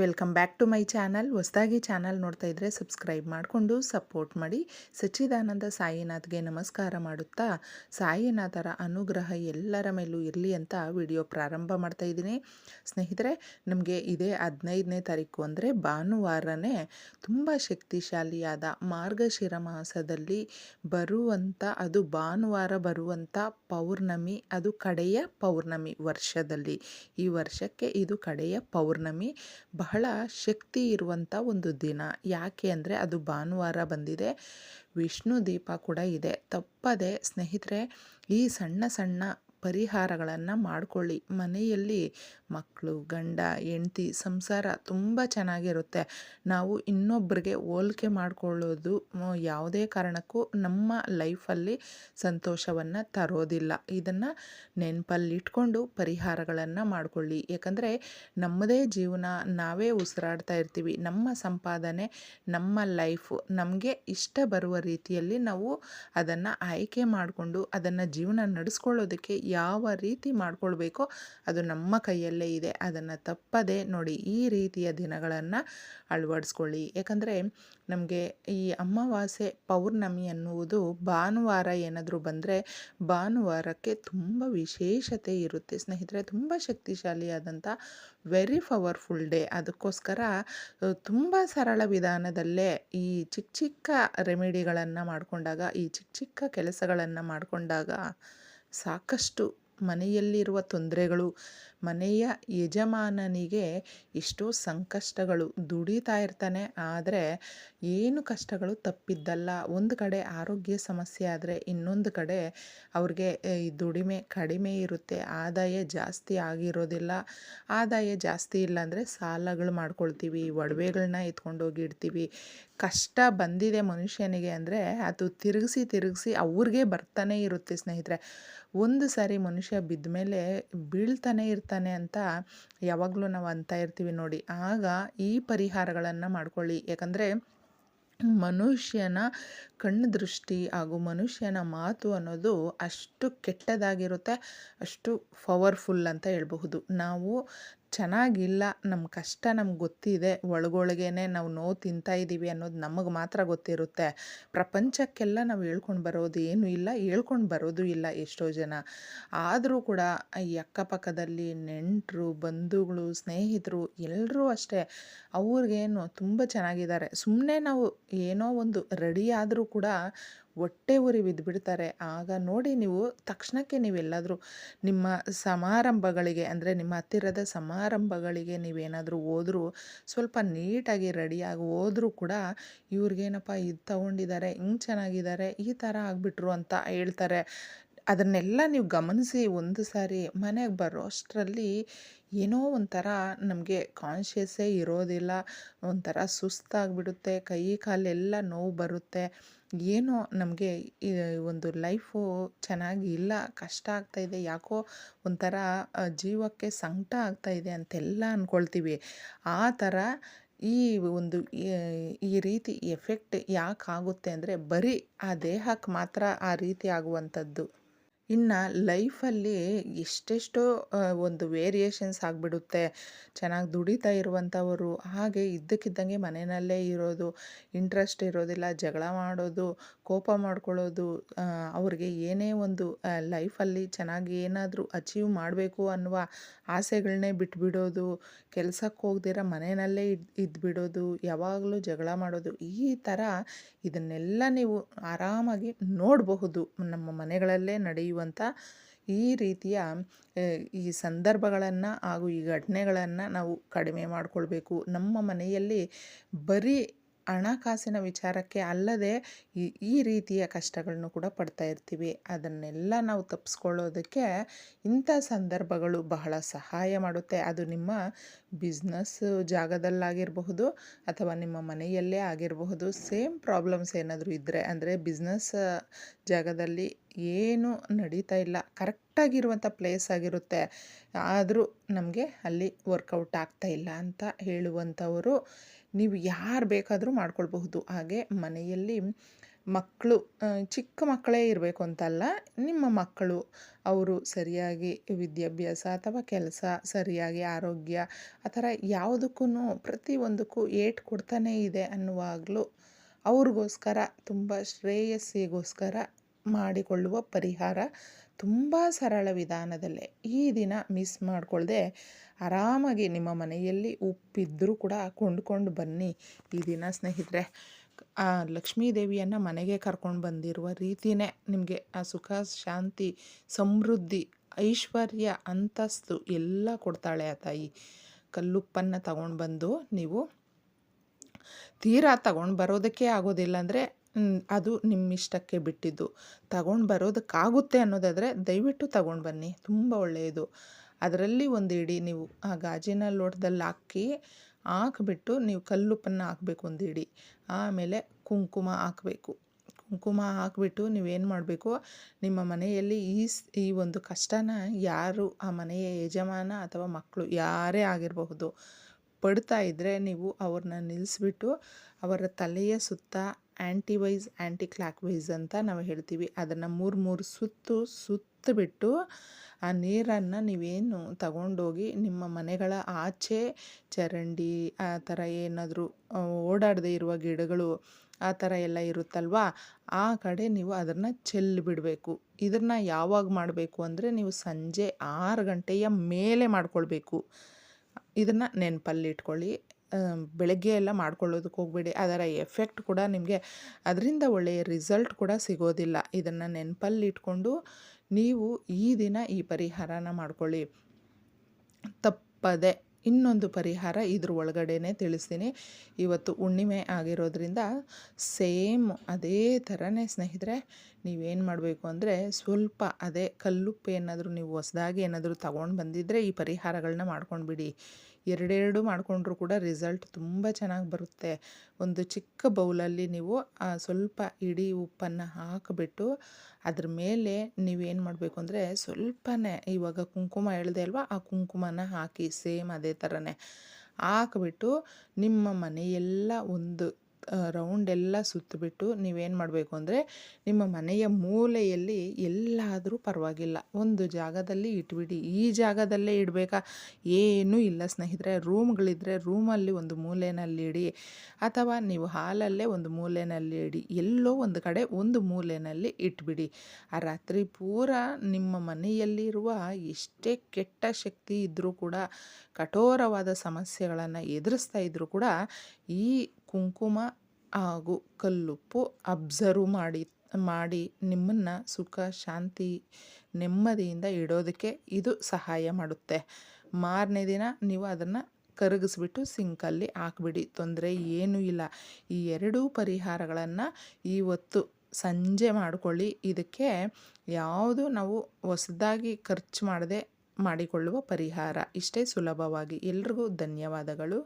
Welcome back to my channel. ಹೊಸದಾಗಿ channel ನೋಡ್ತಾ ಇದ್ದರೆ ಸಬ್ಸ್ಕ್ರೈಬ್ ಮಾಡಿಕೊಂಡು ಸಪೋರ್ಟ್ ಮಾಡಿ. ಸಚ್ಚಿದಾನಂದ ಸಾಯಿನಾಥ್ಗೆ ನಮಸ್ಕಾರ ಮಾಡುತ್ತಾ, ಸಾಯಿನಾಥರ ಅನುಗ್ರಹ ಎಲ್ಲರ ಮೇಲೂ ಇರಲಿ ಅಂತ ವಿಡಿಯೋ ಪ್ರಾರಂಭ ಮಾಡ್ತಾ ಇದ್ದೀನಿ. ಸ್ನೇಹಿತರೆ, ನಮಗೆ ಇದೇ ಹದಿನೈದನೇ ತಾರೀಕು ಅಂದರೆ ಭಾನುವಾರನೇ ತುಂಬ ಶಕ್ತಿಶಾಲಿಯಾದ ಮಾರ್ಗಶಿರ ಮಾಸದಲ್ಲಿ ಬರುವಂಥ ಅದು ಭಾನುವಾರ ಬರುವಂಥ ಪೌರ್ಣಮಿ, ಅದು ಕಡೆಯ ಪೌರ್ಣಮಿ ವರ್ಷದಲ್ಲಿ. ಈ ವರ್ಷಕ್ಕೆ ಇದು ಕಡೆಯ ಪೌರ್ಣಮಿ. ಬಹಳ ಶಕ್ತಿ ಇರುವಂಥ ಒಂದು ದಿನ. ಯಾಕೆ ಅಂದರೆ ಅದು ಭಾನುವಾರ ಬಂದಿದೆ. ವಿಷ್ಣು ದೀಪ ಕೂಡ ಇದೆ. ತಪ್ಪದೆ ಸ್ನೇಹಿತರೆ, ಈ ಸಣ್ಣ ಸಣ್ಣ ಪರಿಹಾರಗಳನ್ನು ಮಾಡಿಕೊಳ್ಳಿ. ಮನೆಯಲ್ಲಿ ಮಕ್ಕಳು, ಗಂಡ, ಹೆಂಡ್ತಿ ಸಂಸಾರ ತುಂಬ ಚೆನ್ನಾಗಿರುತ್ತೆ. ನಾವು ಇನ್ನೊಬ್ಬರಿಗೆ ಹೋಲಿಕೆ ಮಾಡಿಕೊಳ್ಳೋದು ಯಾವುದೇ ಕಾರಣಕ್ಕೂ ನಮ್ಮ ಲೈಫಲ್ಲಿ ಸಂತೋಷವನ್ನು ತರೋದಿಲ್ಲ. ಇದನ್ನು ನೆನಪಲ್ಲಿ ಇಟ್ಕೊಂಡು ಪರಿಹಾರಗಳನ್ನು ಮಾಡಿಕೊಳ್ಳಿ. ಯಾಕಂದರೆ ನಮ್ಮದೇ ಜೀವನ, ನಾವೇ ಉಸಿರಾಡ್ತಾ ಇರ್ತೀವಿ. ನಮ್ಮ ಸಂಪಾದನೆ, ನಮ್ಮ ಲೈಫು, ನಮಗೆ ಇಷ್ಟ ಬರುವ ರೀತಿಯಲ್ಲಿ ನಾವು ಅದನ್ನು ಆಯ್ಕೆ ಮಾಡಿಕೊಂಡು ಅದನ್ನು ಜೀವನ ನಡೆಸ್ಕೊಳ್ಳೋದಕ್ಕೆ ಯಾವ ರೀತಿ ಮಾಡಿಕೊಳ್ಬೇಕೋ ಅದು ನಮ್ಮ ಕೈಯಲ್ಲೇ ಇದೆ, ಅದನ್ನು ತಪ್ಪದೆ ನೋಡಿ ಈ ರೀತಿಯ ದಿನಗಳನ್ನು ಅಳವಡಿಸ್ಕೊಳ್ಳಿ. ಯಾಕಂದರೆ ನಮಗೆ ಈ ಅಮಾವಾಸ್ಯೆ ಪೌರ್ಣಮಿ ಅನ್ನುವುದು ಭಾನುವಾರ ಏನಾದರೂ ಬಂದರೆ ಭಾನುವಾರಕ್ಕೆ ತುಂಬ ವಿಶೇಷತೆ ಇರುತ್ತೆ. ಸ್ನೇಹಿತರೆ, ತುಂಬ ಶಕ್ತಿಶಾಲಿಯಾದಂಥ ವೆರಿ ಪವರ್ಫುಲ್ ಡೇ ಅದಕ್ಕೋಸ್ಕರ ತುಂಬ ಸರಳ ವಿಧಾನದಲ್ಲೇ ಈ ಚಿಕ್ಕ ಚಿಕ್ಕ ರೆಮಿಡಿಗಳನ್ನು ಮಾಡಿಕೊಂಡಾಗ, ಈ ಚಿಕ್ಕ ಚಿಕ್ಕ ಕೆಲಸಗಳನ್ನು ಮಾಡಿಕೊಂಡಾಗ ಸಾಕಷ್ಟು ಮನೆಯಲ್ಲಿರುವ ತೊಂದರೆಗಳು ಮನೆಯ ಯಜಮಾನನಿಗೆ ಎಷ್ಟೋ ಸಂಕಷ್ಟಗಳು ದುಡಿತಾ ಇರ್ತಾನೆ. ಆದರೆ ಏನು ಕಷ್ಟಗಳು ತಪ್ಪಿದ್ದಲ್ಲ. ಒಂದು ಕಡೆ ಆರೋಗ್ಯ ಸಮಸ್ಯೆ ಆದರೆ ಇನ್ನೊಂದು ಕಡೆ ಅವ್ರಿಗೆ ಈ ದುಡಿಮೆ ಕಡಿಮೆ ಇರುತ್ತೆ. ಆದಾಯ ಜಾಸ್ತಿ ಆಗಿರೋದಿಲ್ಲ. ಆದಾಯ ಜಾಸ್ತಿ ಇಲ್ಲ ಅಂದರೆ ಸಾಲಗಳು ಮಾಡ್ಕೊಳ್ತೀವಿ. ಒಡವೆಗಳನ್ನ ಎತ್ಕೊಂಡೋಗಿ ಇಡ್ತೀವಿ. ಕಷ್ಟ ಬಂದಿದೆ ಮನುಷ್ಯನಿಗೆ ಅಂದರೆ ಅದು ತಿರುಗಿಸಿ ತಿರುಗಿಸಿ ಅವ್ರಿಗೆ ಬರ್ತಾನೆ ಇರುತ್ತೆ ಸ್ನೇಹಿತರೆ. ಒಂದು ಸಾರಿ ಮನುಷ್ಯ ಬಿದ್ದ ಮೇಲೆ ಬೀಳ್ತಾನೆ ಇರ್ತಾನೆ. ಅಂತ ಯಾವಾಗಲೂ ನಾವು ಅಂತ ಇರ್ತೀವಿ ನೋಡಿ. ಆಗ ಈ ಪರಿಹಾರಗಳನ್ನು ಮಾಡ್ಕೊಳ್ಳಿ. ಯಾಕಂದರೆ ಮನುಷ್ಯನ ಕಣ್ಣು ದೃಷ್ಟಿ ಹಾಗೂ ಮನುಷ್ಯನ ಮಾತು ಅನ್ನೋದು ಅಷ್ಟು ಕೆಟ್ಟದಾಗಿರುತ್ತೆ, ಅಷ್ಟು ಪವರ್ಫುಲ್ ಅಂತ ಹೇಳ್ಬಹುದು. ನಾವು ಚೆನ್ನಾಗಿಲ್ಲ ನಮ್ಮ ಕಷ್ಟ ನಮ್ಗೆ ಗೊತ್ತಿದೆ, ಒಳಗೊಳಗೇನೆ ನಾವು ನೋವು ತಿಂತಾ ಇದ್ದೀವಿ ಅನ್ನೋದು ನಮಗೆ ಮಾತ್ರ ಗೊತ್ತಿರುತ್ತೆ. ಪ್ರಪಂಚಕ್ಕೆಲ್ಲ ನಾವು ಹೇಳ್ಕೊಂಡು ಬರೋದು ಏನೂ ಇಲ್ಲ, ಹೇಳ್ಕೊಂಡು ಬರೋದು ಇಲ್ಲ ಎಷ್ಟೋ ಜನ. ಆದರೂ ಕೂಡ ಈ ಅಕ್ಕಪಕ್ಕದಲ್ಲಿ ನೆಂಟರು, ಬಂಧುಗಳು, ಸ್ನೇಹಿತರು ಎಲ್ಲರೂ ಅಷ್ಟೇ, ಅವ್ರಿಗೇನು ತುಂಬ ಚೆನ್ನಾಗಿದ್ದಾರೆ. ಸುಮ್ಮನೆ ನಾವು ಏನೋ ಒಂದು ರೆಡಿ ಆದರೂ ಕೂಡ ಹೊಟ್ಟೆ ಉರಿ ಬಿದ್ದುಬಿಡ್ತಾರೆ ಆಗ ನೋಡಿ ನೀವು ತಕ್ಷಣಕ್ಕೆ ನೀವೆಲ್ಲಾದರೂ ನಿಮ್ಮ ಸಮಾರಂಭಗಳಿಗೆ ಅಂದರೆ ನಿಮ್ಮ ಹತ್ತಿರದ ಸಮಾರಂಭಗಳಿಗೆ ನೀವೇನಾದರೂ ಹೋದರೂ ಸ್ವಲ್ಪ ನೀಟಾಗಿ ರೆಡಿಯಾಗಿ ಹೋದರೂ ಕೂಡ ಇವ್ರಿಗೇನಪ್ಪ ಇದು ತೊಗೊಂಡಿದ್ದಾರೆ, ಹಿಂಗೆ ಚೆನ್ನಾಗಿದ್ದಾರೆ, ಈ ಥರ ಆಗಿಬಿಟ್ರು ಅಂತ ಹೇಳ್ತಾರೆ. ಅದನ್ನೆಲ್ಲ ನೀವು ಗಮನಿಸಿ ಒಂದು ಸಾರಿ ಮನೆಗೆ ಬರೋ ಅಷ್ಟರಲ್ಲಿ ಏನೋ ಒಂಥರ ನಮಗೆ ಕಾನ್ಷಿಯಸ್ಸೇ ಇರೋದಿಲ್ಲ, ಒಂಥರ ಸುಸ್ತಾಗಿಬಿಡುತ್ತೆ, ಕೈ ಕಾಲೆಲ್ಲ ನೋವು ಬರುತ್ತೆ. ಏನೋ ನಮಗೆ ಒಂದು ಲೈಫು ಚೆನ್ನಾಗಿ ಇಲ್ಲ, ಕಷ್ಟ ಆಗ್ತಾಯಿದೆ ಯಾಕೋ ಒಂಥರ ಜೀವಕ್ಕೆ ಸಂಕಟ ಆಗ್ತಾಯಿದೆ ಅಂತೆಲ್ಲ ಅಂದ್ಕೊಳ್ತೀವಿ ಆ ಥರ ಈ ಒಂದು, ಈ ರೀತಿ ಎಫೆಕ್ಟ್ ಯಾಕೆ ಆಗುತ್ತೆ ಅಂದರೆ ಬರೀ ಆ ದೇಹಕ್ಕೆ ಮಾತ್ರ ಆ ರೀತಿ ಆಗುವಂಥದ್ದು. ಇನ್ನು ಲೈಫಲ್ಲಿ ಎಷ್ಟೆಷ್ಟೋ ಒಂದು ವೇರಿಯೇಷನ್ಸ್ ಆಗಿಬಿಡುತ್ತೆ. ಚೆನ್ನಾಗಿ ದುಡಿತಾ ಇರುವಂಥವರು, ಹಾಗೆ ಇದ್ದಕ್ಕಿದ್ದಂಗೆ ಮನೆಯಲ್ಲೇ ಇರೋದು, ಇಂಟ್ರೆಸ್ಟ್ ಇರೋದಿಲ್ಲ, ಜಗಳ ಮಾಡೋದು, ಕೋಪ ಮಾಡ್ಕೊಳ್ಳೋದು ಅವ್ರಿಗೆ ಏನೇ ಒಂದು ಲೈಫಲ್ಲಿ ಚೆನ್ನಾಗಿ ಏನಾದರೂ ಅಚೀವ್ ಮಾಡಬೇಕು ಅನ್ನುವ ಆಸೆಗಳನ್ನೇ ಬಿಟ್ಬಿಡೋದು, ಕೆಲಸಕ್ಕೆ ಹೋಗ್ದಿರ ಮನೆಯಲ್ಲೇ ಇದ್ದು ಇದ್ದುಬಿಡೋದು ಯಾವಾಗಲೂ ಜಗಳ ಮಾಡೋದು, ಈ ಥರ ಇದನ್ನೆಲ್ಲ ನೀವು ಆರಾಮಾಗಿ ನೋಡಬಹುದು. ನಮ್ಮ ಮನೆಗಳಲ್ಲೇ ನಡೆಯುವಂಥ ಈ ರೀತಿಯ ಈ ಸಂದರ್ಭಗಳನ್ನು ಹಾಗೂ ಈ ಘಟನೆಗಳನ್ನು ನಾವು ಕಡಿಮೆ ಮಾಡಿಕೊಳ್ಬೇಕು. ನಮ್ಮ ಮನೆಯಲ್ಲಿ ಬರೀ ಹಣಕಾಸಿನ ವಿಚಾರಕ್ಕೆ ಅಲ್ಲದೆ ಈ ರೀತಿಯ ಕಷ್ಟಗಳನ್ನು ಕೂಡ ಪಡ್ತಾ ಇರ್ತೀವಿ. ಅದನ್ನೆಲ್ಲ ನಾವು ತಪ್ಪಿಸ್ಕೊಳ್ಳೋದಕ್ಕೆ ಇಂಥ ಸಂದರ್ಭಗಳು ಬಹಳ ಸಹಾಯ ಮಾಡುತ್ತೆ. ಅದು ನಿಮ್ಮ ಬಿಸ್ನೆಸ್ ಜಾಗದಲ್ಲಾಗಿರಬಹುದು ಅಥವಾ ನಿಮ್ಮ ಮನೆಯಲ್ಲೇ ಆಗಿರಬಹುದು. ಸೇಮ್ ಪ್ರಾಬ್ಲಮ್ಸ್ ಏನಾದರೂ ಇದ್ದರೆ ಅಂದರೆ ಬಿಸ್ನೆಸ್ ಜಾಗದಲ್ಲಿ ಏನು ನಡೀತಾ ಇಲ್ಲ. ಕರೆಕ್ಟಾಗಿರುವಂಥ ಪ್ಲೇಸ್ ಆಗಿರುತ್ತೆ. ಆದರೂ ನಮಗೆ ಅಲ್ಲಿ ವರ್ಕೌಟ್ ಆಗ್ತಾ ಇಲ್ಲ ಅಂತ ಹೇಳುವಂಥವರು ನೀವು ಯಾರು ಬೇಕಾದರೂ ಮಾಡ್ಕೊಳ್ಬಹುದು. ಹಾಗೆ ಮನೆಯಲ್ಲಿ ಮಕ್ಕಳು ಚಿಕ್ಕ ಮಕ್ಕಳೇ ಇರಬೇಕು ಅಂತಲ್ಲ, ನಿಮ್ಮ ಮಕ್ಕಳು, ಅವರು ಸರಿಯಾಗಿ ವಿದ್ಯಾಭ್ಯಾಸ ಅಥವಾ ಕೆಲಸ ಸರಿಯಾಗಿ ಆರೋಗ್ಯ, ಆ ಥರ ಯಾವುದಕ್ಕೂ ಪ್ರತಿಯೊಂದಕ್ಕೂ ಏಟ್ ಕೊಡ್ತಾನೇ ಇದೆ ಅನ್ನುವಾಗಲೂ ಅವ್ರಿಗೋಸ್ಕರ, ತುಂಬ ಶ್ರೇಯಸ್ಸಿಗೋಸ್ಕರ ಮಾಡಿಕೊಳ್ಳುವ ಪರಿಹಾರ ತುಂಬ ಸರಳ ವಿಧಾನದಲ್ಲೇ ಈ ದಿನ ಮಿಸ್ ಮಾಡಿಕೊಳ್ದೆ ಆರಾಮಾಗಿ ನಿಮ್ಮ ಮನೆಯಲ್ಲಿ ಉಪ್ಪಿದ್ದರೂ ಕೂಡ ಕೊಂಡ್ಕೊಂಡು ಬನ್ನಿ ಈ ದಿನ ಸ್ನೇಹಿತರೆ. ಲಕ್ಷ್ಮೀ ದೇವಿಯನ್ನು ಮನೆಗೆ ಕರ್ಕೊಂಡು ಬಂದಿರುವ ರೀತಿಯೇ ನಿಮಗೆ ಆ ಸುಖ, ಶಾಂತಿ, ಸಮೃದ್ಧಿ, ಐಶ್ವರ್ಯ, ಅಂತಸ್ತು ಎಲ್ಲ ಕೊಡ್ತಾಳೆ ಆ ತಾಯಿ. ಕಲ್ಲುಪ್ಪನ್ನು ತಗೊಂಡು ಬಂದು ನೀವು ತೀರಾ ತಗೊಂಡು ಬರೋದಕ್ಕೆ ಆಗೋದಿಲ್ಲ ಅಂದರೆ ಅದು ನಿಮ್ಮ ಇಷ್ಟಕ್ಕೆ ಬಿಟ್ಟಿದ್ದು. ತಗೊಂಡು ಬರೋದಕ್ಕಾಗುತ್ತೆ ಅನ್ನೋದಾದರೆ ದಯವಿಟ್ಟು ತಗೊಂಡು ಬನ್ನಿ. ತುಂಬ ಒಳ್ಳೆಯದು. ಅದರಲ್ಲಿ ಒಂದು ಇಡಿ ನೀವು ಆ ಗಾಜಿನ ಲೋಟದಲ್ಲಿ ಹಾಕಿ ಹಾಕ್ಬಿಟ್ಟು ನೀವು ಕಲ್ಲುಪ್ಪನ್ನು ಹಾಕಬೇಕು ಒಂದು ಇಡಿ. ಆಮೇಲೆ ಕುಂಕುಮ ಹಾಕಬೇಕು. ಕುಂಕುಮ ಹಾಕಿಬಿಟ್ಟು ನೀವೇನು ಮಾಡಬೇಕು? ನಿಮ್ಮ ಮನೆಯಲ್ಲಿ ಈ ಈ ಒಂದು ಕಷ್ಟನ ಯಾರು, ಆ ಮನೆಯ ಯಜಮಾನ ಅಥವಾ ಮಕ್ಕಳು ಯಾರೇ ಆಗಿರಬಹುದು ಪಡ್ತಾ ಇದ್ದರೆ ನೀವು ಅವ್ರನ್ನ ನಿಲ್ಲಿಸ್ಬಿಟ್ಟು ಅವರ ತಲೆಯ ಸುತ್ತ ಆ್ಯಂಟಿವೈಸ್ ಆ್ಯಂಟಿ ಕ್ಲಾಕ್ ವೈಸ್ ಅಂತ ನಾವು ಹೇಳ್ತೀವಿ. ಅದನ್ನು ಮೂರು ಮೂರು ಸುತ್ತು ಸುತ್ತಬಿಟ್ಟು ಆ ನೀರನ್ನು ನೀವೇನು ತಗೊಂಡೋಗಿ ನಿಮ್ಮ ಮನೆಗಳ ಆಚೆ ಚರಂಡಿ, ಆ ಥರ ಏನಾದರೂ ಓಡಾಡದೇ ಇರುವ ಗಿಡಗಳು, ಆ ಥರ ಎಲ್ಲ ಇರುತ್ತಲ್ವಾ? ಆ ಕಡೆ ನೀವು ಅದನ್ನು ಚೆಲ್ಲಿಬಿಡಬೇಕು ಇದನ್ನು ಯಾವಾಗ ಮಾಡಬೇಕು ಅಂದರೆ ನೀವು ಸಂಜೆ ಆರು ಗಂಟೆಯ ಮೇಲೆ ಮಾಡ್ಕೊಳ್ಬೇಕು. ಇದನ್ನು ನೆನಪಲ್ಲಿ ಇಟ್ಕೊಳ್ಳಿ. ಬೆಳಗ್ಗೆ ಎಲ್ಲ ಮಾಡ್ಕೊಳ್ಳೋದಕ್ಕೆ ಹೋಗಬೇಡಿ. ಅದರ ಎಫೆಕ್ಟ್ ಕೂಡ ನಿಮಗೆ ಅದರಿಂದ ಒಳ್ಳೆಯ ರಿಸಲ್ಟ್ ಕೂಡ ಸಿಗೋದಿಲ್ಲ. ಇದನ್ನು ನೆನಪಲ್ಲಿ ಇಟ್ಕೊಂಡು ನೀವು ಈ ದಿನ ಈ ಪರಿಹಾರನ ಮಾಡ್ಕೊಳ್ಳಿ. ತಪ್ಪದೆ ಇನ್ನೊಂದು ಪರಿಹಾರ ಇದ್ರ ಒಳಗಡೆನೇ ತಿಳಿಸ್ತೀನಿ. ಇವತ್ತು ಹುಣ್ಣಿಮೆ ಆಗಿರೋದ್ರಿಂದ ಸೇಮ್ ಅದೇ ಥರನೇ ಸ್ನೇಹಿತರೆ ನೀವೇನು ಮಾಡಬೇಕು ಅಂದರೆ ಸ್ವಲ್ಪ ಅದೇ ಕಲ್ಲುಪ್ಪು ಏನಾದರೂ ನೀವು ಹೊಸದಾಗಿ ಏನಾದರೂ ತಗೊಂಡು ಬಂದಿದ್ದರೆ ಈ ಪರಿಹಾರಗಳನ್ನ ಮಾಡ್ಕೊಂಡ್ಬಿಡಿ ಎರಡೆರಡು ಮಾಡಿಕೊಂಡ್ರೂ ಕೂಡ ರಿಸಲ್ಟ್ ತುಂಬ ಚೆನ್ನಾಗಿ ಬರುತ್ತೆ. ಒಂದು ಚಿಕ್ಕ ಬೌಲಲ್ಲಿ ನೀವು ಸ್ವಲ್ಪ ಇಡೀ ಉಪ್ಪನ್ನು ಹಾಕಿಬಿಟ್ಟು ಅದ್ರ ಮೇಲೆ ನೀವೇನು ಮಾಡಬೇಕು ಅಂದರೆ ಸ್ವಲ್ಪನೇ ಇವಾಗ ಕುಂಕುಮ ಹೇಳಿದೆ ಅಲ್ವಾ, ಆ ಕುಂಕುಮನ ಹಾಕಿ ಸೇಮ್ ಅದೇ ಥರನೇ ಹಾಕ್ಬಿಟ್ಟು ನಿಮ್ಮ ಮನೆಯೆಲ್ಲ ಒಂದು ರೌಂಡ್ ಎಲ್ಲ ಸುತ್ತಿಬಿಟ್ಟು ನೀವೇನು ಮಾಡಬೇಕು ಅಂದರೆ ನಿಮ್ಮ ಮನೆಯ ಮೂಲೆಯಲ್ಲಿ ಎಲ್ಲಾದರೂ ಪರವಾಗಿಲ್ಲ. ಒಂದು ಜಾಗದಲ್ಲಿ ಇಟ್ಬಿಡಿ. ಈ ಜಾಗದಲ್ಲೇ ಇಡಬೇಕಾ? ಏನೂ ಇಲ್ಲ ಸ್ನೇಹಿತರೆ. ರೂಮ್ಗಳಿದ್ದರೆ ರೂಮಲ್ಲಿ ಒಂದು ಮೂಲೆಯಲ್ಲಿ ಇಡಿ. ಅಥವಾ ನೀವು ಹಾಲಲ್ಲೇ ಒಂದು ಮೂಲೆಯಲ್ಲಿ ಇಡಿ. ಎಲ್ಲೋ ಒಂದು ಕಡೆ ಒಂದು ಮೂಲೆಯಲ್ಲಿ ಇಟ್ಬಿಡಿ. ಆ ರಾತ್ರಿ ಪೂರ ನಿಮ್ಮ ಮನೆಯಲ್ಲಿರುವ ಎಷ್ಟೇ ಕೆಟ್ಟ ಶಕ್ತಿ ಇದ್ದರೂ ಕೂಡ, ಕಠೋರವಾದ ಸಮಸ್ಯೆಗಳನ್ನು ಎದುರಿಸ್ತಾ ಇದ್ದರೂ ಕೂಡ ಈ ಕುಂಕುಮ ಹಾಗೂ ಕಲ್ಲುಪ್ಪು ಅಬ್ಸರ್ವ್ ಮಾಡಿ ಮಾಡಿ ನಿಮ್ಮನ್ನು ಸುಖ, ಶಾಂತಿ, ನೆಮ್ಮದಿಯಿಂದ ಇಡೋದಕ್ಕೆ ಇದು ಸಹಾಯ ಮಾಡುತ್ತೆ. ಮಾರನೇ ದಿನ ನೀವು ಅದನ್ನು ಕರಗಿಸ್ಬಿಟ್ಟು ಸಿಂಕಲ್ಲಿ ಹಾಕ್ಬಿಡಿ. ತೊಂದರೆ ಏನೂ ಇಲ್ಲ. ಈ ಎರಡೂ ಪರಿಹಾರಗಳನ್ನು ಇವತ್ತು ಸಂಜೆ ಮಾಡಿಕೊಳ್ಳಿ. ಇದಕ್ಕೆ ಯಾವುದು ನಾವು ಹೊಸದಾಗಿ ಖರ್ಚು ಮಾಡದೆ ಮಾಡಿಕೊಳ್ಳುವ ಪರಿಹಾರ. ಇಷ್ಟೇ ಸುಲಭವಾಗಿ. ಎಲ್ರಿಗೂ ಧನ್ಯವಾದಗಳು.